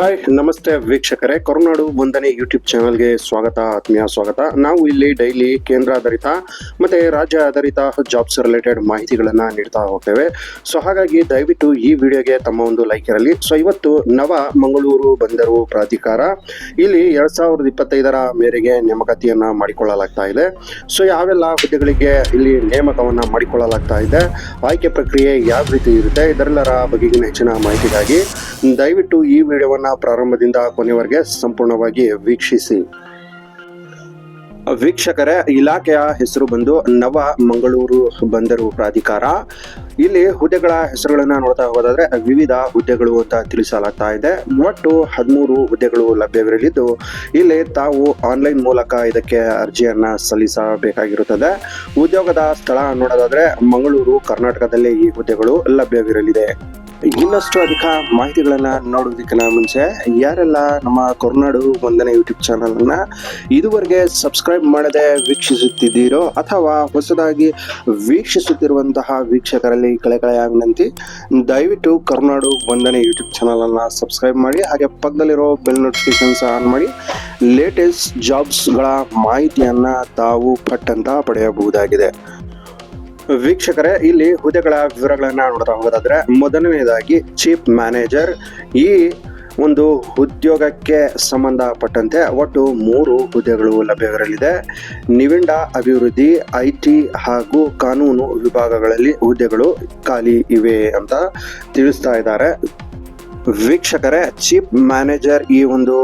Hi ನಮಸ್ತೆ ವೀಕ್ಷಕರೇ. ಕರುನಾಡು ವಂದನೆ ಯೂಟ್ಯೂಬ್ ಚಾನಲ್ಗೆ ಸ್ವಾಗತ, ಆತ್ಮೀಯ ಸ್ವಾಗತ. ನಾವು ಇಲ್ಲಿ ಡೈಲಿ ಕೇಂದ್ರ ಆಧಾರಿತ ಮತ್ತೆ ರಾಜ್ಯ ಆಧಾರಿತ ಜಾಬ್ಸ್ ರಿಲೇಟೆಡ್ ಮಾಹಿತಿಗಳನ್ನ ನೀಡ್ತಾ ಹೋಗ್ತೇವೆ. ಸೊ ಹಾಗಾಗಿ ದಯವಿಟ್ಟು ಈ ವಿಡಿಯೋಗೆ ತಮ್ಮ ಒಂದು ಲೈಕ್ ಇರಲಿ. ಸೊ ಇವತ್ತು ನವ ಮಂಗಳೂರು ಬಂದರು ಪ್ರಾಧಿಕಾರ. ಇಲ್ಲಿ ಎರಡ್ ಸಾವಿರದ ಇಪ್ಪತ್ತೈದರ ಮೇರೆಗೆ ನೇಮಕಾತಿಯನ್ನ ಮಾಡಿಕೊಳ್ಳಲಾಗ್ತಾ ಇದೆ. ಸೊ ಯಾವೆಲ್ಲ ಹುದ್ದೆಗಳಿಗೆ ಇಲ್ಲಿ ನೇಮಕವನ್ನ ಮಾಡಿಕೊಳ್ಳಲಾಗ್ತಾ ಇದೆ, ಆಯ್ಕೆ ಪ್ರಕ್ರಿಯೆ ಯಾವ ರೀತಿ ಇರುತ್ತೆ, ಇದರೆಲ್ಲರ ಬಗೆಗಿನ ಹೆಚ್ಚಿನ ಮಾಹಿತಿಗಾಗಿ ದಯವಿಟ್ಟು ಈ ವಿಡಿಯೋವನ್ನ ಪ್ರಾರಂಭದಿಂದ ಕೊನೆವರೆಗೆ ಸಂಪೂರ್ಣವಾಗಿ ವೀಕ್ಷಿಸಿ. ವೀಕ್ಷಕರೇ, ಇಲಾಖೆಯ ಹೆಸರು ಬಂದು ನವ ಮಂಗಳೂರು ಬಂದರು ಪ್ರಾಧಿಕಾರ. ಇಲ್ಲಿ ಹುದ್ದೆಗಳ ಹೆಸರುಗಳನ್ನು ನೋಡ್ತಾ ಹೋದಾದ್ರೆ ವಿವಿಧ ಹುದ್ದೆಗಳು ಅಂತ ತಿಳಿಸಲಾಗ್ತಾ ಇದೆ. ಒಟ್ಟು ಹದಿಮೂರು ಹುದ್ದೆಗಳು ಲಭ್ಯವಿರಲಿದ್ದು, ಇಲ್ಲಿ ತಾವು ಆನ್ಲೈನ್ ಮೂಲಕ ಇದಕ್ಕೆ ಅರ್ಜಿಯನ್ನ ಸಲ್ಲಿಸಬೇಕಾಗಿರುತ್ತದೆ. ಉದ್ಯೋಗದ ಸ್ಥಳ ನೋಡೋದಾದ್ರೆ ಮಂಗಳೂರು, ಕರ್ನಾಟಕದಲ್ಲಿ ಈ ಹುದ್ದೆಗಳು ಲಭ್ಯವಿರಲಿದೆ. ಇನ್ನಷ್ಟು ಅಧಿಕ ಮಾಹಿತಿಗಳನ್ನ ನೋಡೋದಕ್ಕಿಂತ ಮುಂಚೆ, ಯಾರೆಲ್ಲ ನಮ್ಮ ಕರುನಾಡು ಒಂದನೇ ಯೂಟ್ಯೂಬ್ ಚಾನಲ್ ಅನ್ನ ಇದುವರೆಗೆ ಸಬ್ಸ್ಕ್ರೈಬ್ ಮಾಡದೆ ವೀಕ್ಷಿಸುತ್ತಿದ್ದೀರೋ ಅಥವಾ ಹೊಸದಾಗಿ ವೀಕ್ಷಿಸುತ್ತಿರುವಂತಹ ವೀಕ್ಷಕರಲ್ಲಿ ಕಳೆಕಳೆಯ ವಿನಂತಿ, ದಯವಿಟ್ಟು ಕರುನಾಡು ಒಂದನೇ ಯೂಟ್ಯೂಬ್ ಚಾನಲ್ ಅನ್ನ ಸಬ್ಸ್ಕ್ರೈಬ್ ಮಾಡಿ, ಹಾಗೆ ಪಕ್ಕದಲ್ಲಿರೋ ಬೆಲ್ ನೋಟಿಫಿಕೇಶನ್ಸ್ ಆನ್ ಮಾಡಿ ಲೇಟೆಸ್ಟ್ ಜಾಬ್ಸ್ಗಳ ಮಾಹಿತಿಯನ್ನ ತಾವು ಪಟ್ಟಂತ ಪಡೆಯಬಹುದಾಗಿದೆ. ವೀಕ್ಷಕರೇ, ಇಲ್ಲಿ ಹುದ್ದೆಗಳ ವಿವರಗಳನ್ನ ನೋಡ್ತಾ ಹೋಗೋದಾದ್ರೆ ಮೊದಲನೇದಾಗಿ ಚೀಫ್ ಮ್ಯಾನೇಜರ್ ಈ ಒಂದು ಉದ್ಯೋಗಕ್ಕೆ ಸಂಬಂಧಪಟ್ಟಂತೆ ಒಟ್ಟು ಮೂರು ಹುದ್ದೆಗಳು ಲಭ್ಯವಿರಲಿದೆ. ನಿವಿಂಡ ಅಭಿವೃದ್ಧಿ, ಐ ಟಿ ಹಾಗೂ ಕಾನೂನು ವಿಭಾಗಗಳಲ್ಲಿ ಹುದ್ದೆಗಳು ಖಾಲಿ ಇವೆ ಅಂತ ತಿಳಿಸ್ತಾ ಇದ್ದಾರೆ. ವೀಕ್ಷಕರೇ, ಚೀಫ್ ಮ್ಯಾನೇಜರ್ ಈ ಒಂದು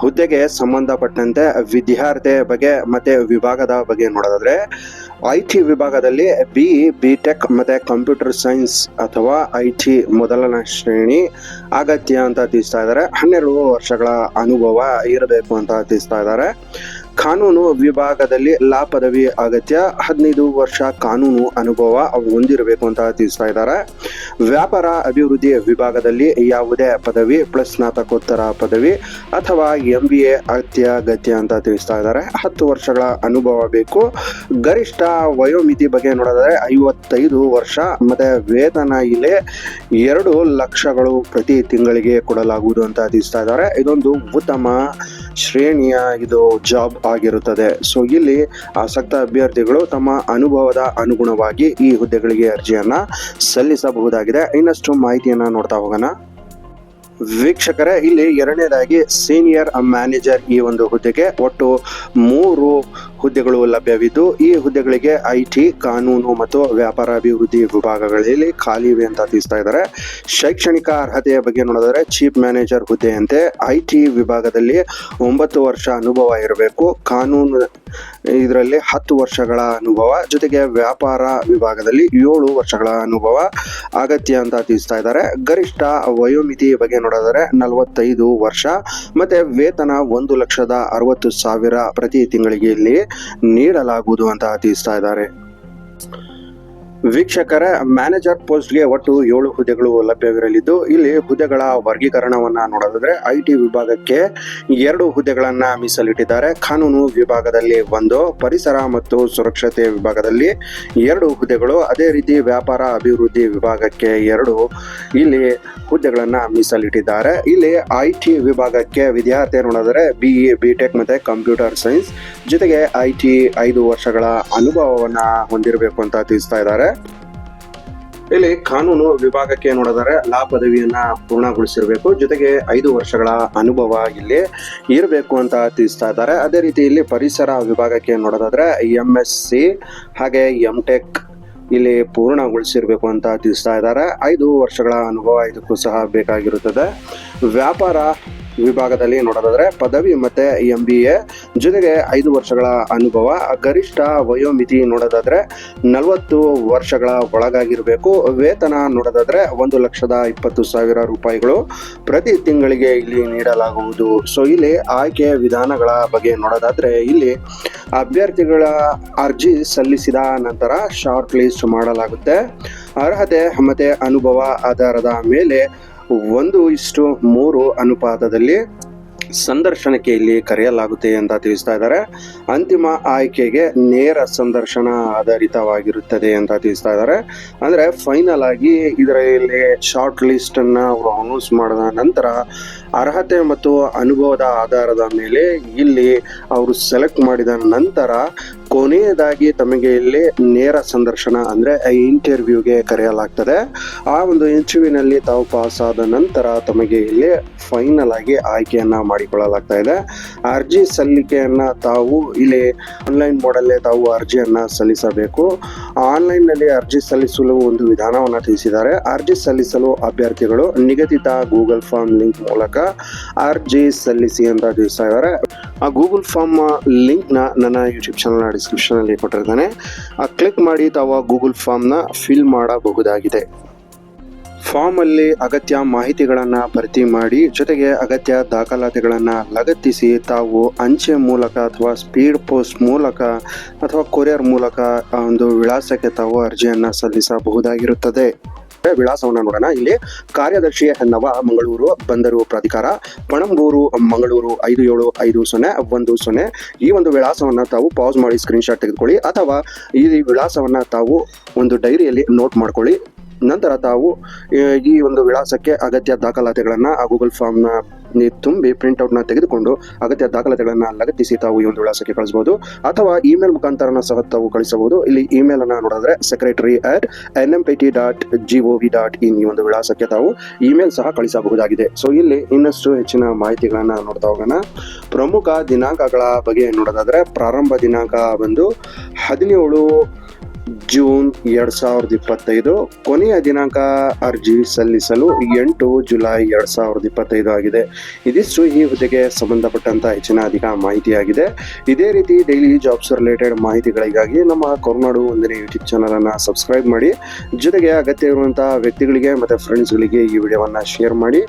ಹುದ್ದೆಗೆ ಸಂಬಂಧಪಟ್ಟಂತೆ ವಿದ್ಯಾರ್ಥಿಯ ಬಗ್ಗೆ ಮತ್ತೆ ವಿಭಾಗದ ಬಗ್ಗೆ ನೋಡೋದಾದ್ರೆ ಐ ಟಿ ವಿಭಾಗದಲ್ಲಿ ಬಿ ಬಿ ಟೆಕ್ ಮತ್ತು ಕಂಪ್ಯೂಟರ್ ಸೈನ್ಸ್ ಅಥವಾ ಐ ಟಿ ಮೊದಲನೇ ಶ್ರೇಣಿ ಅಗತ್ಯ ಅಂತ ತಿಳಿಸ್ತಾ ಇದ್ದಾರೆ. ಹನ್ನೆರಡು ವರ್ಷಗಳ ಅನುಭವ ಇರಬೇಕು ಅಂತ ತಿಳಿಸ್ತಾ ಇದ್ದಾರೆ. ಕಾನೂನು ವಿಭಾಗದಲ್ಲಿ ಲಾ ಪದವಿ ಅಗತ್ಯ. ಹದಿನೈದು ವರ್ಷ ಕಾನೂನು ಅನುಭವ ಹೊಂದಿರಬೇಕು ಅಂತ ತಿಳಿಸ್ತಾ ಇದ್ದಾರೆ. ವ್ಯಾಪಾರ ಅಭಿವೃದ್ಧಿ ವಿಭಾಗದಲ್ಲಿ ಯಾವುದೇ ಪದವಿ ಪ್ಲಸ್ ಸ್ನಾತಕೋತ್ತರ ಪದವಿ ಅಥವಾ ಎಂ ಬಿ ಎ ಅತ್ಯಗತ್ಯ ಅಂತ ತಿಳಿಸ್ತಾ ಇದ್ದಾರೆ. ಹತ್ತು ವರ್ಷಗಳ ಅನುಭವ ಬೇಕು. ಗರಿಷ್ಠ ವಯೋಮಿತಿ ಬಗ್ಗೆ ನೋಡಿದ್ರೆ ಐವತ್ತೈದು ವರ್ಷ. ಮತ್ತೆ ವೇತನ ಇಲ್ಲಿ ಎರಡು ಲಕ್ಷಗಳು ಪ್ರತಿ ತಿಂಗಳಿಗೆ ಕೊಡಲಾಗುವುದು ಅಂತ ತಿಳಿಸ್ತಾ ಇದ್ದಾರೆ. ಇದೊಂದು ಉತ್ತಮ ಶ್ರೇಣಿಯ ಇದು ಜಾಬ್ ಆಗಿರುತ್ತದೆ. ಸೊ ಇಲ್ಲಿ ಆಸಕ್ತ ಅಭ್ಯರ್ಥಿಗಳು ತಮ್ಮ ಅನುಭವದ ಅನುಗುಣವಾಗಿ ಈ ಹುದ್ದೆಗಳಿಗೆ ಅರ್ಜಿಯನ್ನ ಸಲ್ಲಿಸಬಹುದಾಗಿದೆ ಇನ್ನಷ್ಟು ಮಾಹಿತಿಯನ್ನು ನೋಡ್ತಾ ಹೋಗೋಣ. ವೀಕ್ಷಕರೇ, ಇಲ್ಲಿ ಎರಡನೇದಾಗಿ ಸೀನಿಯರ್ ಮ್ಯಾನೇಜರ್ ಈ ಒಂದು ಹುದ್ದೆಗೆ ಒಟ್ಟು ಮೂರು ಹುದ್ದೆಗಳು ಲಭ್ಯವಿದ್ದು, ಈ ಹುದ್ದೆಗಳಿಗೆ ಐ ಟಿ ಕಾನೂನು ಮತ್ತು ವ್ಯಾಪಾರ ಅಭಿವೃದ್ಧಿ ವಿಭಾಗಗಳಲ್ಲಿ ಖಾಲಿ ಇವೆ ಅಂತ ತಿಳಿಸ್ತಾ ಇದ್ದಾರೆ. ಶೈಕ್ಷಣಿಕ ಅರ್ಹತೆಯ ಬಗ್ಗೆ ನೋಡಿದ್ರೆ ಚೀಫ್ ಮ್ಯಾನೇಜರ್ ಹುದ್ದೆಯಂತೆ ಐ ಟಿ ವಿಭಾಗದಲ್ಲಿ ಒಂಬತ್ತು ವರ್ಷ ಅನುಭವ ಇರಬೇಕು. ಕಾನೂನು ಇದರಲ್ಲಿ ಹತ್ತು ವರ್ಷಗಳ ಅನುಭವ, ಜೊತೆಗೆ ವ್ಯಾಪಾರ ವಿಭಾಗದಲ್ಲಿ ಏಳು ವರ್ಷಗಳ ಅನುಭವ, ಅಗತ್ಯ ಅಂತ ತಿಳಿಸ್ತಾ ಇದ್ದಾರೆ. ಗರಿಷ್ಠ ವಯೋಮಿತಿ ಬಗ್ಗೆ ನೋಡಿದರೆ ನಲವತ್ತೈದು ವರ್ಷ, ಮತ್ತೆ ವೇತನ ಒಂದು ಲಕ್ಷದ ಅರವತ್ತು ಸಾವಿರ ಪ್ರತಿ ತಿಂಗಳಿಗೆ ಇಲ್ಲಿ ನೀಡಲಾಗುವುದು ಅಂತ ತಿಳಿಸ್ತಾ ಇದ್ದಾರೆ. ವೀಕ್ಷಕರ ಮ್ಯಾನೇಜರ್ ಪೋಸ್ಟ್ಗೆ ಒಟ್ಟು ಏಳು ಹುದ್ದೆಗಳು ಲಭ್ಯವಿರಲಿದ್ದು, ಇಲ್ಲಿ ಹುದ್ದೆಗಳ ವರ್ಗೀಕರಣವನ್ನ ನೋಡೋದಾದ್ರೆ ಐ ಟಿ ವಿಭಾಗಕ್ಕೆ ಎರಡು ಹುದ್ದೆಗಳನ್ನ ಮೀಸಲಿಟ್ಟಿದ್ದಾರೆ. ಕಾನೂನು ವಿಭಾಗದಲ್ಲಿ ಒಂದು, ಪರಿಸರ ಮತ್ತು ಸುರಕ್ಷತೆ ವಿಭಾಗದಲ್ಲಿ ಎರಡು ಹುದ್ದೆಗಳು, ಅದೇ ರೀತಿ ವ್ಯಾಪಾರ ಅಭಿವೃದ್ಧಿ ವಿಭಾಗಕ್ಕೆ ಎರಡು ಇಲ್ಲಿ ಹುದ್ದೆಗಳನ್ನ ಮೀಸಲಿಟ್ಟಿದ್ದಾರೆ. ಇಲ್ಲಿ ಐ ಟಿ ವಿಭಾಗಕ್ಕೆ ವಿದ್ಯಾರ್ಥಿ ನೋಡಿದ್ರೆ ಬಿ ಇ ಬಿ ಟೆಕ್ ಮತ್ತೆ ಕಂಪ್ಯೂಟರ್ ಸೈನ್ಸ್ ಜೊತೆಗೆ ಐ ಟಿ ಐದು ವರ್ಷಗಳ ಅನುಭವವನ್ನ ಹೊಂದಿರಬೇಕು ಅಂತ ತಿಳಿಸ್ತಾ ಇದ್ದಾರೆ. ಇಲ್ಲಿ ಕಾನೂನು ವಿಭಾಗಕ್ಕೆ ನೋಡಿದರೆ ಲಾ ಪದವಿಯನ್ನ ಪೂರ್ಣಗೊಳಿಸಿರಬೇಕು. ಜೊತೆಗೆ ಐದು ವರ್ಷಗಳ ಅನುಭವ ಇಲ್ಲಿ ಇರಬೇಕು ಅಂತ ತಿಳಿಸ್ತಾ ಇದ್ದಾರೆ. ಅದೇ ರೀತಿ ಇಲ್ಲಿ ಪರಿಸರ ವಿಭಾಗಕ್ಕೆ ನೋಡೋದಾದ್ರೆ ಎಂ ಎಸ್ ಸಿ ಹಾಗೆ ಎಂ ಟೆಕ್ ಇಲ್ಲಿ ಪೂರ್ಣಗೊಳಿಸಿರ್ಬೇಕು ಅಂತ ತಿಳಿಸ್ತಾ ಇದ್ದಾರೆ. ಐದು ವರ್ಷಗಳ ಅನುಭವ ಇದಕ್ಕೂ ಸಹ ಬೇಕಾಗಿರುತ್ತದೆ. ವ್ಯಾಪಾರ ವಿಭಾಗದಲ್ಲಿ ನೋಡೋದಾದ್ರೆ ಪದವಿ ಮತ್ತೆ ಎಂ ಬಿ ಎ ಜೊತೆಗೆ ಐದು ವರ್ಷಗಳ ಅನುಭವ, ಗರಿಷ್ಠ ವಯೋಮಿತಿ ನೋಡೋದಾದ್ರೆ ನಲವತ್ತು ವರ್ಷಗಳ ಒಳಗಾಗಿರಬೇಕು. ವೇತನ ನೋಡೋದಾದ್ರೆ ಒಂದು ಲಕ್ಷದ ಇಪ್ಪತ್ತು ಸಾವಿರ ರೂಪಾಯಿಗಳು ಪ್ರತಿ ತಿಂಗಳಿಗೆ ಇಲ್ಲಿ ನೀಡಲಾಗುವುದು. ಸೊ ಇಲ್ಲಿ ಆಯ್ಕೆ ವಿಧಾನಗಳ ಬಗ್ಗೆ ನೋಡೋದಾದ್ರೆ ಇಲ್ಲಿ ಅಭ್ಯರ್ಥಿಗಳ ಅರ್ಜಿ ಸಲ್ಲಿಸಿದ ನಂತರ ಶಾರ್ಟ್ ಲಿಸ್ಟ್ ಮಾಡಲಾಗುತ್ತೆ. ಅರ್ಹತೆ ಮತ್ತೆ ಅನುಭವ ಆಧಾರದ ಮೇಲೆ ಒಂದು ಇಷ್ಟು ಮೂರು ಅನುಪಾತದಲ್ಲಿ ಸಂದರ್ಶನಕ್ಕೆ ಇಲ್ಲಿ ಕರೆಯಲಾಗುತ್ತೆ ಅಂತ ತಿಳಿಸ್ತಾ ಇದ್ದಾರೆ. ಅಂತಿಮ ಆಯ್ಕೆಗೆ ನೇರ ಸಂದರ್ಶನ ಆಧಾರಿತವಾಗಿರುತ್ತದೆ ಅಂತ ತಿಳಿಸ್ತಾ ಇದ್ದಾರೆ. ಅಂದ್ರೆ ಫೈನಲ್ ಆಗಿ ಇದರಲ್ಲಿ ಶಾರ್ಟ್ ಲಿಸ್ಟ್ ಅನ್ನ ಅವರು ಅನೌನ್ಸ್ ಮಾಡಿದ ನಂತರ ಅರ್ಹತೆ ಮತ್ತು ಅನುಭವದ ಆಧಾರದ ಮೇಲೆ ಇಲ್ಲಿ ಅವರು ಸೆಲೆಕ್ಟ್ ಮಾಡಿದ ನಂತರ ಕೊನೆಯದಾಗಿ ತಮಗೆ ಇಲ್ಲಿ ನೇರ ಸಂದರ್ಶನ ಅಂದ್ರೆ ಇಂಟರ್ವ್ಯೂಗೆ ಕರೆಯಲಾಗ್ತದೆ. ಆ ಒಂದು ಇಂಟರ್ವ್ಯೂನಲ್ಲಿ ತಾವು ಪಾಸ್ ಆದ ನಂತರ ತಮಗೆ ಇಲ್ಲಿ ಫೈನಲ್ ಆಗಿ ಆಯ್ಕೆಯನ್ನ ಮಾಡಿಕೊಳ್ಳಲಾಗ್ತಾ ಇದೆ. ಅರ್ಜಿ ಸಲ್ಲಿಕೆಯನ್ನ ತಾವು ಇಲ್ಲಿ ಆನ್ಲೈನ್ ಮೋಡಲ್ಲೇ ತಾವು ಅರ್ಜಿಯನ್ನ ಸಲ್ಲಿಸಬೇಕು. ಆನ್ಲೈನ್ನಲ್ಲಿ ಅರ್ಜಿ ಸಲ್ಲಿಸಲು ಒಂದು ವಿಧಾನವನ್ನು ತಿಳಿಸಿದ್ದಾರೆ. ಅರ್ಜಿ ಸಲ್ಲಿಸಲು ಅಭ್ಯರ್ಥಿಗಳು ನಿಗದಿತ ಗೂಗಲ್ ಫಾರ್ಮ್ ಲಿಂಕ್ ಮೂಲಕ ಅರ್ಜಿ ಸಲ್ಲಿಸಿ ಅಂತ ತಿಳಿಸ್ತಾ ಇದ್ದಾರೆ. ಆ ಗೂಗಲ್ ಫಾರ್ಮ್ ಲಿಂಕ್ನ ನನ್ನ ಯೂಟ್ಯೂಬ್ ಚಾನಲ್ನ ಡಿಸ್ಕ್ರಿಪ್ಷನ್ ಅಲ್ಲಿ ಕೊಟ್ಟಿರ್ತಾನೆ. ಆ ಕ್ಲಿಕ್ ಮಾಡಿ ತಾವು ಗೂಗಲ್ ಫಾರ್ಮ್ನ ಫಿಲ್ ಮಾಡಬಹುದಾಗಿದೆ. ಫಾರ್ಮ್ ಅಲ್ಲಿ ಅಗತ್ಯ ಮಾಹಿತಿಗಳನ್ನ ಭರ್ತಿ ಮಾಡಿ ಜೊತೆಗೆ ಅಗತ್ಯ ದಾಖಲಾತಿಗಳನ್ನ ಲಗತ್ತಿಸಿ ತಾವು ಅಂಚೆ ಮೂಲಕ ಅಥವಾ ಸ್ಪೀಡ್ ಪೋಸ್ಟ್ ಮೂಲಕ ಅಥವಾ ಕೊರಿಯರ್ ಮೂಲಕ ಒಂದು ವಿಳಾಸಕ್ಕೆ ತಾವು ಅರ್ಜಿಯನ್ನು ಸಲ್ಲಿಸಬಹುದಾಗಿರುತ್ತದೆ. ವಿಳಾಸವನ್ನು ನೋಡೋಣ. ಇಲ್ಲಿ ಕಾರ್ಯದರ್ಶಿ ಹೆನ್ನವ ಮಂಗಳೂರು, ಬಂದರು ಪ್ರಾಧಿಕಾರ, ಪಣಂಬೂರು, ಮಂಗಳೂರು ಐದು ಏಳು ಐದು ಸೊನ್ನೆ ಒಂದು ಸೊನ್ನೆ. ಈ ಒಂದು ವಿಳಾಸವನ್ನು ತಾವು ಪಾಸ್ ಮಾಡಿ ಸ್ಕ್ರೀನ್ಶಾಟ್ ತೆಗೆದುಕೊಳ್ಳಿ ಅಥವಾ ಈ ವಿಳಾಸವನ್ನು ತಾವು ಒಂದು ಡೈರಿಯಲ್ಲಿ ನೋಟ್ ಮಾಡ್ಕೊಳ್ಳಿ. ನಂತರ ತಾವು ಈ ಒಂದು ವಿಳಾಸಕ್ಕೆ ಅಗತ್ಯ ದಾಖಲಾತಿಗಳನ್ನು ಆ ಗೂಗಲ್ ಫಾರ್ಮ್ನ ತುಂಬಿ ಪ್ರಿಂಟ್ಔಟ್ನ ತೆಗೆದುಕೊಂಡು ಅಗತ್ಯ ದಾಖಲಾತಿಗಳನ್ನು ಲಗತ್ತಿಸಿ ತಾವು ಈ ಒಂದು ವಿಳಾಸಕ್ಕೆ ಕಳಿಸಬಹುದು. ಅಥವಾ ಇಮೇಲ್ ಮುಖಾಂತರನ ಸಹ ತಾವು ಕಳಿಸಬಹುದು. ಇಲ್ಲಿ ಇಮೇಲ್ ಅನ್ನು ನೋಡಿದ್ರೆ secretary at N M P T dot G O V dot in ಈ ಒಂದು ವಿಳಾಸಕ್ಕೆ ತಾವು ಇಮೇಲ್ ಸಹ ಕಳಿಸಬಹುದಾಗಿದೆ. ಸೊ ಇಲ್ಲಿ ಇನ್ನಷ್ಟು ಹೆಚ್ಚಿನ ಮಾಹಿತಿಗಳನ್ನು ನೋಡ್ತಾ ಹೋಗೋಣ. ಪ್ರಮುಖ ದಿನಾಂಕಗಳ ಬಗ್ಗೆ ನೋಡೋದಾದ್ರೆ ಪ್ರಾರಂಭ ದಿನಾಂಕ ಬಂದು ಹದಿನೇಳು ಜೂನ್ ಎರಡ್ ಸಾವಿರದ ಇಪ್ಪತ್ತೈದು ಕೊನೆಯ ದಿನಾಂಕ ಅರ್ಜಿ ಸಲ್ಲಿಸಲು ಎಂಟು ಜುಲೈ ಎರಡ್ ಸಾವಿರದ ಇಪ್ಪತ್ತೈದು ಆಗಿದೆ. ಇದಿಷ್ಟು ಈ ಹುದ್ದೆಗೆ ಸಂಬಂಧಪಟ್ಟಂತ ಹೆಚ್ಚಿನ ಅಧಿಕ ಮಾಹಿತಿಯಾಗಿದೆ. ಇದೇ ರೀತಿ ಡೈಲಿ ಜಾಬ್ಸ್ ರಿಲೇಟೆಡ್ ಮಾಹಿತಿಗಳಿಗಾಗಿ ನಮ್ಮ ಕೊರ್ನಾಡು ಒಂದನೇ ಯೂಟ್ಯೂಬ್ ಚಾನಲ್ ಅನ್ನ ಸಬ್ಸ್ಕ್ರೈಬ್ ಮಾಡಿ. ಜೊತೆಗೆ ಅಗತ್ಯ ಇರುವಂತಹ ವ್ಯಕ್ತಿಗಳಿಗೆ ಮತ್ತೆ ಫ್ರೆಂಡ್ಸ್ಗಳಿಗೆ ಈ ವಿಡಿಯೋವನ್ನ ಶೇರ್ ಮಾಡಿ.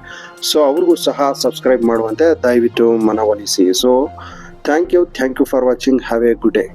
ಸೊ ಅವ್ರಿಗೂ ಸಹ ಸಬ್ಸ್ಕ್ರೈಬ್ ಮಾಡುವಂತೆ ದಯವಿಟ್ಟು ಮನವೊಲಿಸಿ. So thank you thank you for watching have a good day